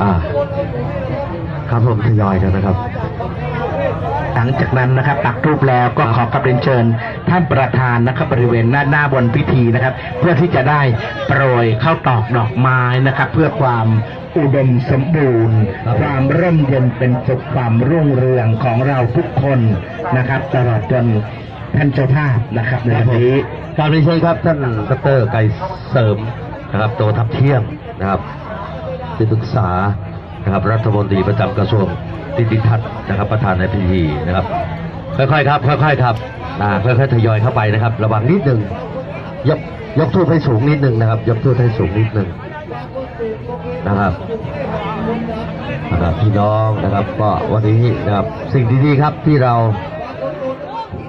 อ่าครับผมทยอยกันนะครับ หลังจากนั้นนะครับปักรูปแล้วก็ขอกราบเรียนเชิญ ท่านประธานนะครับบริเวณหน้าหน้าบนพิธีนะครับ เพื่อที่จะได้โปรยเข้าวตอกดอกไม้นะครับ เพื่อความอุดมสมบูรณ์ ความร่มเย็นเป็นสุขความรุ่งเรืองของเราทุกคนนะครับ ตลอดจนท่านเจ้าภาพนะครับในวันนี้การเรียนเชิญครับท่านดรไกรเสริมนะครับโตทับเที่ยงนะครับ ที่ปรึกษานะครับรัฐมนตรีประจำกระทรวงดิจิทัศน์นะครับประธานในพิธีนะครับค่อยๆครับค่อยๆครับอ่าค่อยๆทยอยเข้าไปนะครับ ระวังนิดหนึ่งยกยกทูบให้สูงนิดหนึ่งนะครับ ยกทูบให้สูงนิดหนึ่งนะครับนะครับพี่น้องนะครับก็วันนี้นะครับสิ่งดีๆครับที่เรา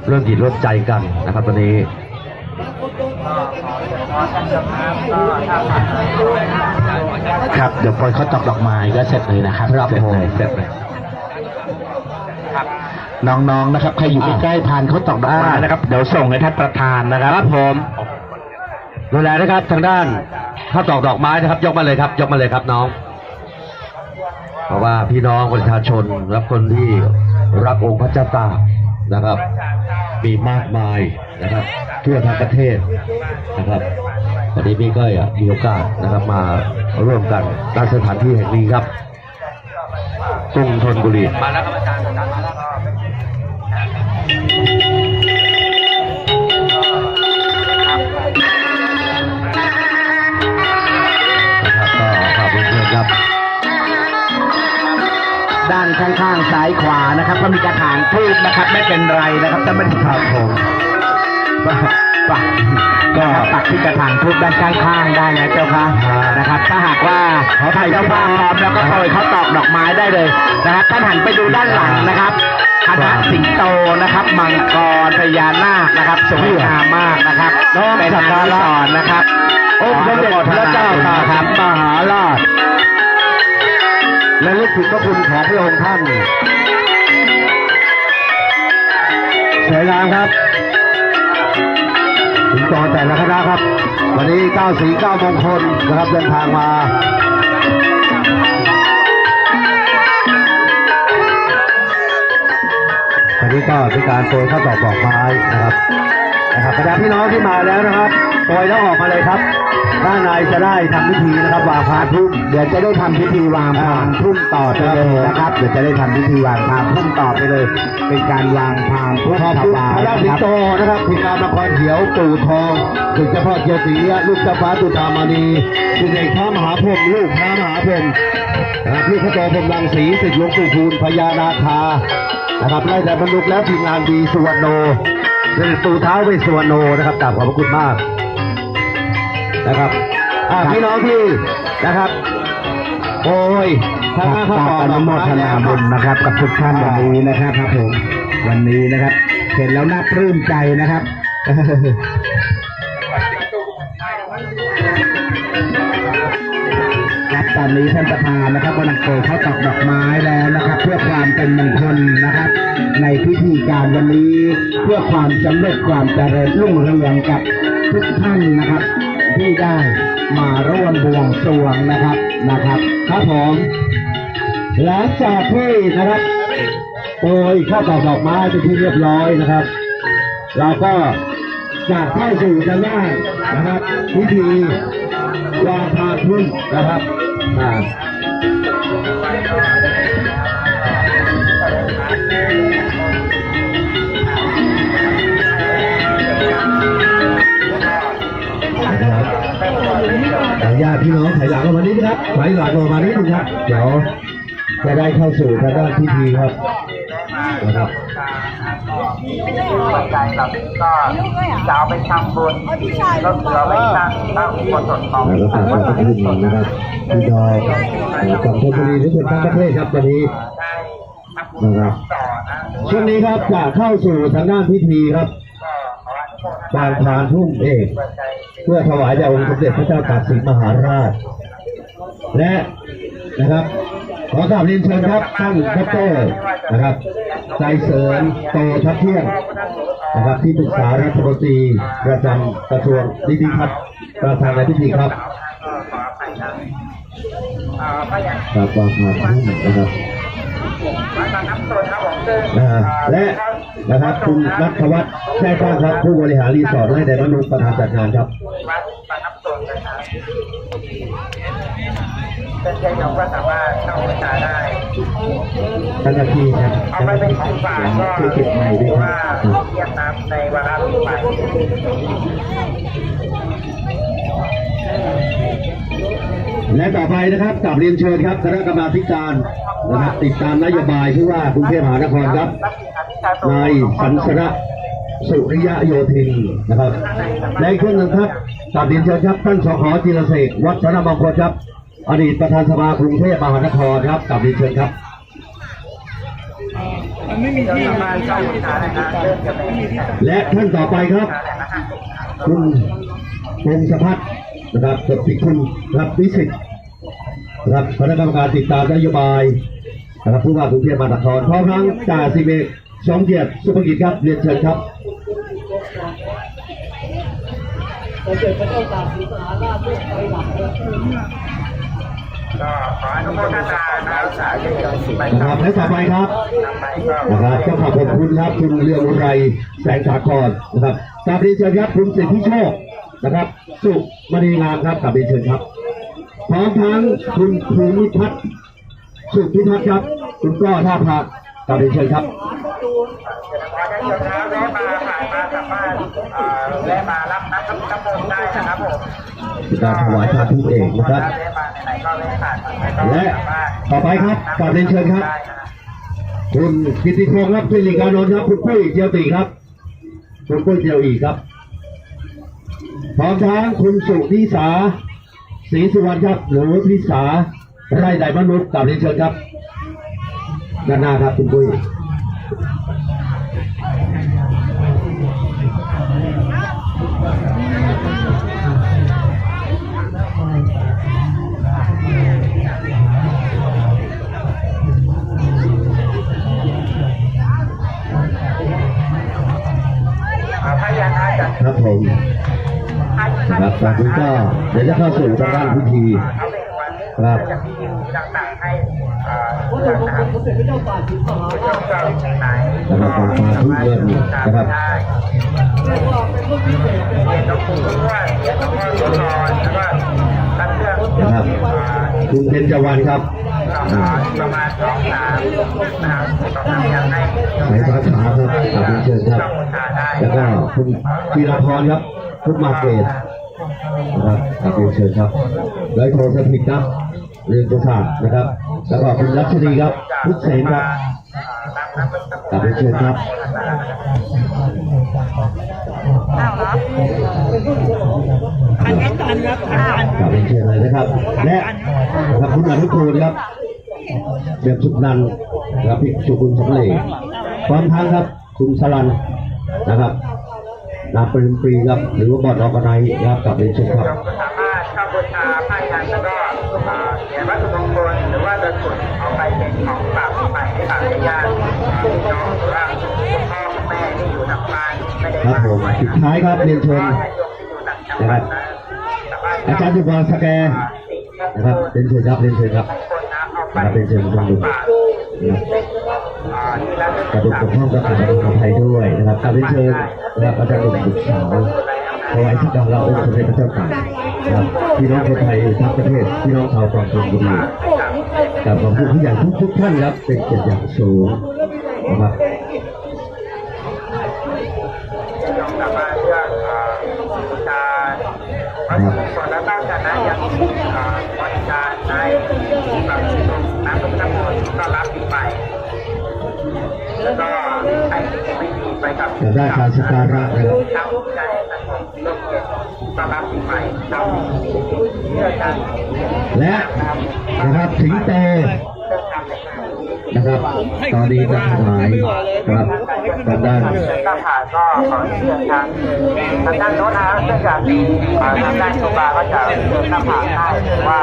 เริ่มจิตร่วมใจกันนะครับวันนี้ ครับ เดี๋ยวโปรยข้าวตอกดอกไม้ก็เสร็จเลยนะครับครับเสร็จผมเลยเสร็จเลยน้องๆนะครับใครอยู่ใกล้ๆทานข้าวตอกดอกไม้นะครับ เดี๋ยวส่งให้ท่านประธานนะครับครับผมดูแลนะครับทางด้านข้าวตอกดอกไม้นะครับ ยกมาเลยครับ ยกมาเลยครับน้อง เพราะว่าพี่น้องประชาชนและคนที่รักองค์พระเจ้าตากนะครับ มีมากมายนะครับ ทั่วทั้งประเทศนะครับ วันนี้พี่ก็มีโอกาสนะครับมาร่วมกันณสถานที่แห่งนี้ครับกรุงธนบุรีมาแล้วครับอาจารย์มาแล้วครับนะครับก็ขอบคุณเพื่อนครับด้านข้างๆซ้ายขวานะครับก็มีกระถางทูบนะครับ ไม่เป็นไรนะครับแต่ไม่ครับผม ปักปักก็ปักที่กระถางทูบด้านข้างๆได้นะเจ้าค่ะนะครับ ถ้าหากว่าใครเจ้าภาพพร้อมแล้วก็โปรยเขาตอกดอกไม้ได้เลยนะครับท่านหันไปดูด้านหลังนะครับคณะสิงโตนะครับมังกรพญานาคนะครับสวยงามมากนะครับเป็นทางสอนนะครับองค์สมเด็จพระเจ้าตากสินมหาราชและลึกถึงพระคุณของพระองค์ท่านสวยงามครับ ถึงตอนแต่ละคณะครับ วันนี้9สี9มงคลนะครับเดินทางมาวันนี้ก็เป็นการโปรยข้าวตอกดอกไม้นะครับ นะครับบรรดาพี่น้องที่มาแล้วนะครับโปรยแล้วออกมาเลยครับด้านในจะได้ทำพิธีนะครับวางพานทุ่มเดี๋ยวจะได้ทำพิธีวางพานพุ่มต่อไปเลยนะครับ เดี๋ยวจะได้ทำพิธีวางพานพุ่มต่อไปเลย เป็นการวางพานพุ่มขอบถคุณวายพระราชนะสิคงรับ โตนะครับทีมงานนครเขียวตู่ทองถึงเจ้าพ่อเกียรติลูกเจ้าฟ้าตุตามณีสิเอกพระมหาพรหมลูกพระมหาพรหมนะครับลูกพระโตพรหมรังสีสิทธิหลวงปู่คูณพญานาคานะครับไล่แต่บรรลุแล้วทีมงานดีสุวรรณโน เป็นตู่เท้าเวสสุวรรณโนนะครับกราบขอบพระคุณมากนะครับอ่าพี่น้องที่นะครับ โอ้ยขอถ้าข้าฝากตอกอนุโมทนาบุญนะครับ กับทุกท่านวันนี้นะครับครับผมวันนี้นะครับ เห็นแล้วน่าปลื้มใจนะครับครับตอนนี้ท่านประธานนะครับกำลังโปรยเขาตอกดอกไม้แล้วนะครับ เพื่อความเป็นมงคลนะครับ ในพิธีการวันนี้ เพื่อความสำเร็จความเจริญรุ่งเรืองกับทุกท่านนะครับ ที่ได้มาร่วมบวงสรวงนะครับนะครับครับผมหลังจากที่นะครับโปรยข้าวตอกดอกไม้เป็นที่เรียบร้อยนะครับ เราก็จะเข้าสู่จะได้นะครับพิธีวางพาพุ่มนะครับอ่านะ ญาตพี่น้องถอยหลังออกมานิดนะครับถอยหลังออกมานิดนึงครับ เดี๋ยวจะได้เข้าสู่ทางด้านพิธีครับนะครับปัจจัยครับก็จะเอาไปทำบุญก็คือเอาไปตั้งตั้งอุโบสถของแล้วก็ฝากขอบพระคุณนะครับพี่น้องจากชลบุรีทุกคนทั้งประเทศครับตอนนี้ได้ทำบุญนะครับต่อนะช่วงนี้ครับจะเข้าสู่ทางด้านพิธีครับก็ขออนุโมท บางพานทุ่มเอกเพื่อถวายแด่องค์สมเด็จพระเจ้าตากสินมหาราช และนะครับขอกราบเรียนเชิญครับท่านดรนะครับใจเสริญโตทัพเที่ยงนะครับที่ปรึกษารัฐมนตรีประจำกระทรวงนิติพัฒน์ประธานในพิธีครับก็ขออภัยนะเอ่อพยัญชครับวางมาทุ่มนะครับนะตอนน้ำต้นครับและ นะครับ คุณนัทวัฒน์แท้ข้างครับ ผู้บริหารรีสอร์ทให้ไดมอนด์ประธานจัดงานครับวัดปากน้ำต้นนะครับเป็นใจเราก็สามารถเข้าไปหาได้ท่านหน้าที่ครับเอาไปเป็นของฝากก็ช่วยเก็บใหม่ด้วยถือคว่ารับเยี่ยมน้ำในวาระปีใหม่และต่อไปนะครับกลับเรียนเชิญครับคณะกรรมาธิการ นะครับติดตามนโยบายผู้ว่ากรุงเทพมหานครครับนายสันสระสุริยโยธินนะครับและอีกคนหนึ่งครับกลับเรียนเชิญครับท่านสขจิรเสกวัฒนมงคลครับ อดีตประธานสภากรุงเทพมหานครครับกลับเรียนเชิญครับมันไม่มีที่สามารถเข้าไปหาได้นะเริ่มจะไม่มีที่และท่านต่อไปครับ คุณพงศพัฒน์นะครับสติคุณรับวิสิทธิ์นะครับคณะกรรมการติดตามนโยบาย นะครับผู้ว่ากรุงเทพมหานครพร้อมทั้งจ่าสิบเอกสมเกียรติสุภกิจครับเรียนเชิญครับก็ขออนุโมทนานะครับสาธุชนที่ไปนะครับและต่อไปครับไปก็นะครับต้องขอบคุณครับคุณเรืองอุไรแสงสาครนะครับกราบเรียนเชิญครับคุณสิทธิโชคนะครับ สุมณีงามครับกราบเรียนเชิญครับพร้อมทั้งคุณภูมิพัฒน์สุพิทักษ์ครับ คุณก้อท่าพระกราบเรียนเชิญครับขอได้ชมนะแวะมาผ่านมาสามารถเอ่อแวะมารับน้ำน้ำมนต์ได้นะครับผมการถวายพระทุกเอกนะครับแวะมาไหนๆก็แวะผ่านมาก็และสามารถต่อไปครับกราบเรียนเชิญครับได้นะคุณกิติพงศ์ครับสิริการนนท์ครับคุณปุ้ยเจียวตีครับคุณปุ้ยเจียวอีครับพร้อมทั้งคุณสุนิสาศรีสุวรรณครับหรือพิสาไร่ใดมนุษย์กราบเรียนเชิญครับ ด้านหน้าครับคุณปุ้ยครับผมครับตอนนี้ก็เดี๋ยวจะเข้าสู่ทางด้านพิธีครับ ให้อ่าเพื่อนนะครับผู้เจ้าเจ้าไหนนครับการมาทุกเรื่องนะครับได้เรียนต้องคุ้มด้วยเรียนต้องคุ้มนอนแล้วก็ตั้งเรื่องนะคุณเบญจวรรณครับประมาณสองสามนะครับสองสามอย่างให้สายฟ้าขาครับกราบเรียนเชิญครับต้องบูชาได้แล้วก็คุณธีรพรครับพุทธมาเกตนะครับกราบเรียนเชิญครับร้อยโทสถิตครับ เรียนประสาทนะครับแล้วก็คุณรัชนีครับพุทธเสนครับกราบเรียนเชิญครับอ้าวเหรออันนี้ตันครับอ้าวกราบเรียนเชิญเลยนะครับ และนะครับคุณอนุกูลครับเบียบสุขนันท์นะครับพิจุคุณสำเร็จพร้อมทั้งครับคุณสลันนะครับนาปริมปรีครับหรือว่าบอดออกไนครับกราบเรียนเชิญครับสามารถเข้าบูชาไพ่ยันแล้วก็อ่าเหรียญวั วัตถุมงคลหรือว่าจะกดเอาไปเป็นของฝากปีใหม่ให้ฝากญาติพี่น้องหรือว่าพ่อแม่ที่อยู่ทางบ้านไม่ได้ครับผมปิดท้ายครับเรียนเชิญนะสามารถอาจารย์จุบาสแกนนะครับเรียนเชิญครับเรียนเชิญครับนะเปนะครับเรียนเชิญทุกท่านดูนะครับอ่าที่ร้านกระดูกกับห้องกระถางของไทยด้วยนะครับกราบเรียนเชิญนะครับอาจารย์หนุ่มบุตรสาว ถวายที่กองเราองค์สมเด็จพระเจ้าตากนะครับพี่น้องคนไทยทั้งประเทศพี่น้องชาวกองทุนบุรีกับของผู้ผู้ใหญ่ทุกทุกๆท่านครับเป็นเกียรติอย่างสูงนะครับยอมกลับมาเพื่อเอ่อบูชาพระพุทธศาสนาตั้งแต่นั้นยังเอ่อบริการในแบบน้ำพุทธมนต์ต้อนรับปีใหม่แล้วก็ให้ไม่มีไปกับแต่ได้การสการะนะครับ ต้อนรับปีใหม่ทำเพื่อการและนะครับสิงโตเรื่องทำในะครับตอนนี้จะถวายครับทางด้านถ้าผ่าก็ขอเชิญทางทางด้านโน้นนะเนื่องจากเอ่อทางด้านชูบาก็จะเชิญหน้าผาให้หรือว่า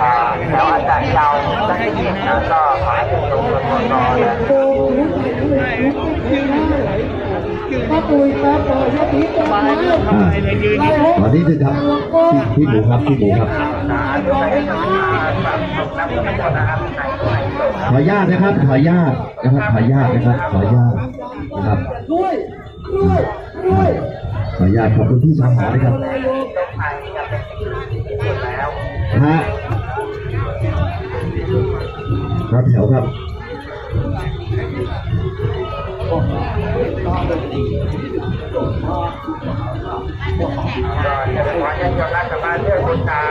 เอ่อแถวอาจารย์เยาวได้ที่นะก็ขอให้เป็นตรงตรงรอนะ อ่าขอที่นึงครับพี่หมูครับพี่หมูครับขอญาตนะครับขอญาตนะครับขอญาตนะครับขอญาตนะครับขออนุญาตขอบคุณที่สามหอนะครับฮะครับแถวครับ จะขอให้ชาวบ้านชาวบ้านเลือกบูชา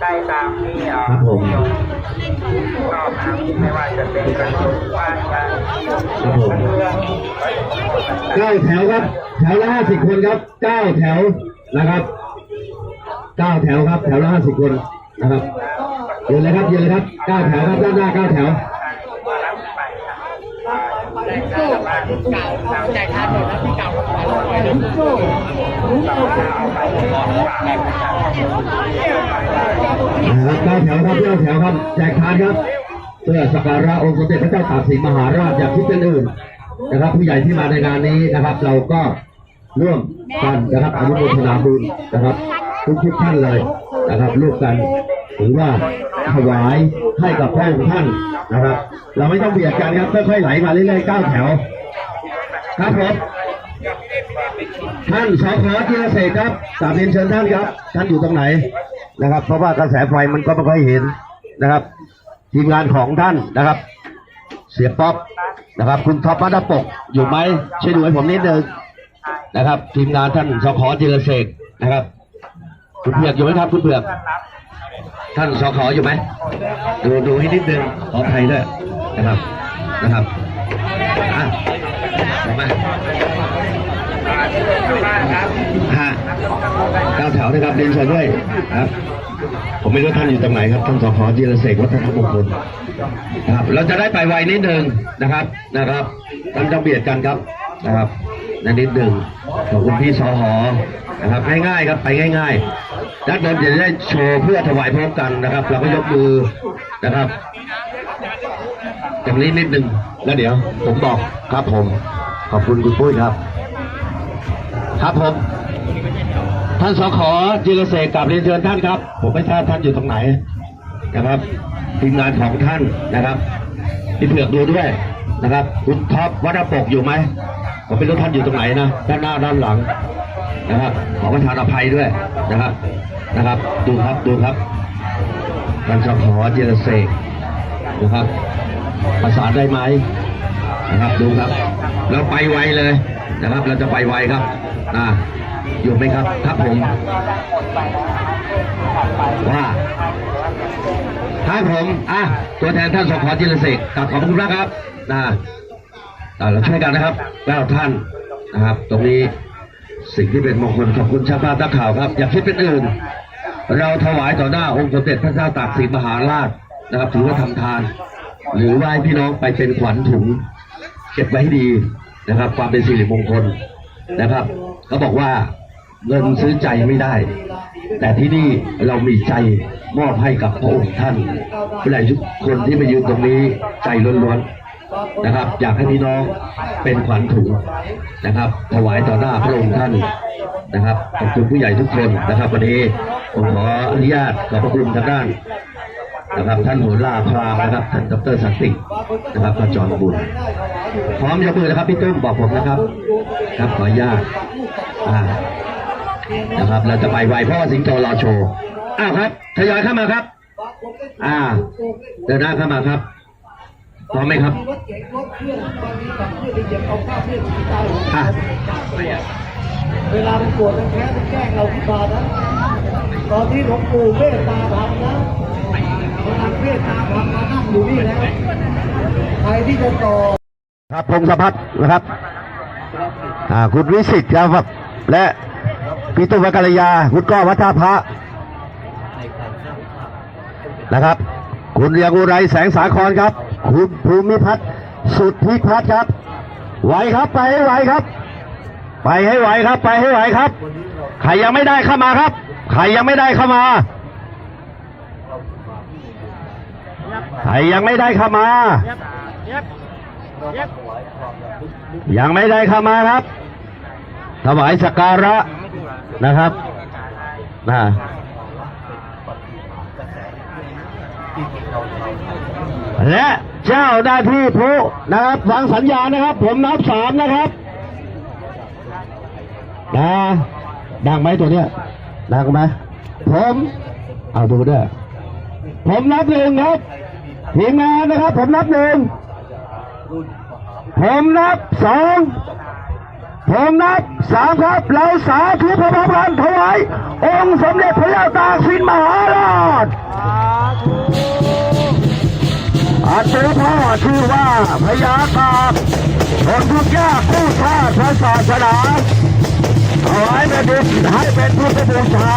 ได้ตามที่เอ่อครับผมชอบนะไม่ว่าจะเป็นกระทรวงว่าการครับผมเรื่องเก้าแถวครับ แถวละห้าสิบคนครับเก้าแถวนะครับเก้าแถวครับ แถวละห้าสิบคนนะครับยืนเลยครับยืนเลยครับเก้าแถวครับด้านหน้าเก้าแถว มารับไปครับได้ชาวบ้าน เก่าเราใจทานหมดแล้วที่เก่าของเราไปนะเอาไปฝากนะครับนะครับเก้าแถวครับเก้าแถวครับแจกทานครับเพื่อสักการะองค์สมเด็จพระเจ้าตากสินมหาราชอย่างที่เป็นอื่นนะครับ ผู้ใหญ่ที่มาในงานนี้นะครับ เราก็ร่วมกันนะครับอนุโมทนาบุญนะครับทุกทุกๆท่านเลยนะครับร่วมกัน ถือว่าถวายให้กับพระองค์ท่านนะครับ เราไม่ต้องเบียดกันครับค่อยๆไหลมาเรื่อยๆเก้าแถว ครับผมท่านสขจิรเสกครับกราบเรียนเชิญท่านครับ ท่านอยู่ตรงไหนนะครับ เพราะว่ากระแสไฟมันก็ไม่ค่อยเห็นนะครับ ทีมงานของท่านนะครับ เสียป๊อปนะครับ คุณท็อปมัดปกอยู่ไหมช่วยดูให้ผมนิดนึงนะครับ ทีมงานท่านสขจิรเสกนะครับ คุณเผือกอยู่ไหมครับคุณเผือก ท่านสขออยู่ไหมดูดูให้นิดนึงขออภัยด้วยนะครับนะครับอะออกมาชาวบ้าฮะเก้าแถวนะครับเรียนเชิญด้วยครับ ผมไม่รู้ท่านอยู่ตรงไหนครับท่านสขอจิรเสกวัฒนมงคลนะครับ เราจะได้ไปไวนิดหนึ่งนะครับนะครับท่านจะเบียดกันครับนะครับนิดนึงขอบคุณพี่สห นะครับ ง่ายๆครับไปง่ายๆด้านบนจะได้โชว์เพื่อถวายพร้อมกันนะครับ เราก็ยกมือนะครับตรงนี้นิดนึงแล้วเดี๋ยว ผมบอกครับผม ขอบคุณคุณปุ้ยครับ ครับผมท่านสขจิรเสกกลับเรียนเชิญท่านครับ ผมไม่ทราบท่านอยู่ตรงไหนนะครับทีมงานของท่านนะครับพี่เผือกดูด้วยนะครับ คุณท็อปวัดปกอยู่ไหมผมไม่รู้ท่านอยู่ตรงไหนนะด้านหน้าด้านหลัง นะครับ ขอประทานอภัยด้วยนะครับนะครับ ดูครับดูครับท่านสขจิรเสกนะครับประสานได้ไหมนะครับดูครับ เราไปไวเลยนะครับ เราจะไปไวครับอ่าอยู่ไหมครับครับผมว่าครับผมอะตัวแทนท่านสขจิรเสกกราบขอบคุณมากครับนะเราช่วยกันนะครับแล้วท่านนะครับ ตรงนี้ สิ่งที่เป็นมงคลขอบคุณชาวบ้านนักข่าวครับ อย่าคิดเป็นอื่น เราถวายต่อหน้าองค์สมเด็จพระเจ้าตากสินมหาราชนะครับ ถือว่าทำทาน หรือว่าให้พี่น้องไปเป็นขวัญถุง เก็บไว้ให้ดีนะครับ ความเป็นสิริมงคลนะครับเขาบอกว่าเงินซื้อใจไม่ได้ แต่ที่นี่เรามีใจมอบให้กับพระองค์ท่านผู้ใหญ่ทุกคนที่มายืนตรงนี้ใจล้วนๆ นะครับ อยากให้พี่น้องเป็นขวัญถุงนะครับ ถวายต่อหน้าพระองค์ท่านนะครับขอบคุณผู้ใหญ่ทุกคนนะครับวันนี้ผมขออนุญาตขอบพระคุณทางด้านนะครับท่านโหราพรามนะครับท่านดรสันตินะครับพระจอมบุญพร้อมยกมือนะครับพี่ตุ้มบอกผมนะครับ ครับขออนุญาตอ่านะครับ เราจะไปไวเพราะว่าสิงโตรอโชว์อ้าวครับทยอยเข้ามาครับ อ่าเดินหน้าเข้ามาครับ พร้อมไหมครับอะเวลามันโกรธมันแค้นมันแกล้งเราขึ้นมานะตอนที่หลวงปู่เมตตาทำนะพลังเมตตาทำมานั่งอยู่นี่แล้วใครที่จะต่อครับพงศพัฒน์นะครับอ่าคุณวิสิตครับ และพี่ตุ้มวักัลยา คุณก้อวัฒพระนะครับ คุณเรียงอุไรแสงสาครครับ คุณภูมิพัฒน์สุดพิพัฒน์ครับ ไหวครับไปให้ไหวครับ ไปให้ไหวครับ ไปให้ไหวครับ ใครยังไม่ได้เข้ามาครับ ใครยังไม่ได้เข้ามา ใครยังไม่ได้เข้ามา ยังไม่ได้เข้ามาครับ ถวายสักการะนะครับนะและ เจ้าหน้าที่ผู้นะครับฟังสัญญาณนะครับ ผมนับสามนะครับนะดังไหมตัวเนี้ยดังไหมผมเอาดูด้วยผมนับหนึ่งครับทีมงานนะครับ ผมนับหนึ่งผมนับสองผมนับสามครับ เราสาธุพระพรถวายองค์สมเด็จพระเจ้าตากสินมหาราช อาเจอพ่อชื่อว่าพญากาบคนทุกยากกู้ชาติพระศาสนาถวายแผ่นดินให้เป็นพุทธบูชา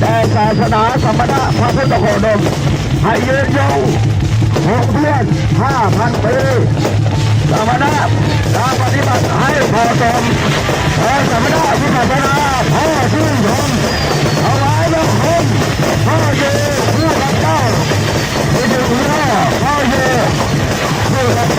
แต่ศาสนาสมณะพระพุทธโคดมให้ยืนยงคงเพื่อนห้าพันปีสมณะการปฏิบัติให้พอสมพระสมณะวิปัสสนาพ่อชื่นชม ผู้รั